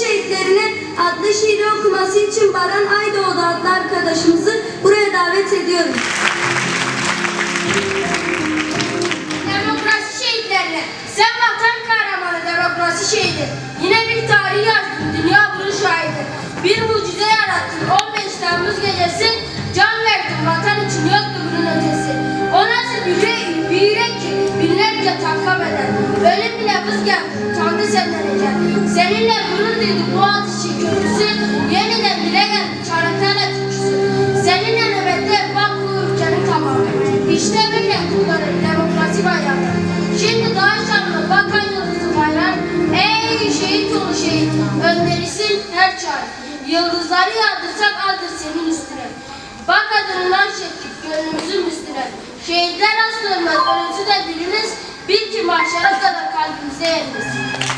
Şehitlerini adlı şiiri okuması için Baran Aydoğdu adlı arkadaşımızı buraya davet ediyorum. Demokrasi şehitlerine, sen vatan kahramanı demokrasi şehidi. Yine bir tarih yazdın, dünya bunun şahidi. Bir mucize yarattın, 15 Temmuz gecesi. Can verdin, vatan için yoktu bunun ötesi. O nasıl bir yürek, bir yürek ki binlerce tanka bedel. Ölüm bile vız geldi, utandı senden ecel. Seninle gurur bu ateşi köprüsü. Yeniden dile geldi, Çanakkale türküsü. Seninle nöbette bak bu ülkenin tamamı. İşte böyle kullanır demokrasi bayrağı. Şimdi daha şanlı bakan yıldızı bayrak. Ey şehit yolu şehit, önderisin her çağ. Yıldızları yağdırsak aldır senin üstüne. Bak adından çektik gönlümüzün üstüne. Şehitler asıl ölmez, ölümsüz de biriniz. Bil ki mahşere kadar kalbimize yeriniz.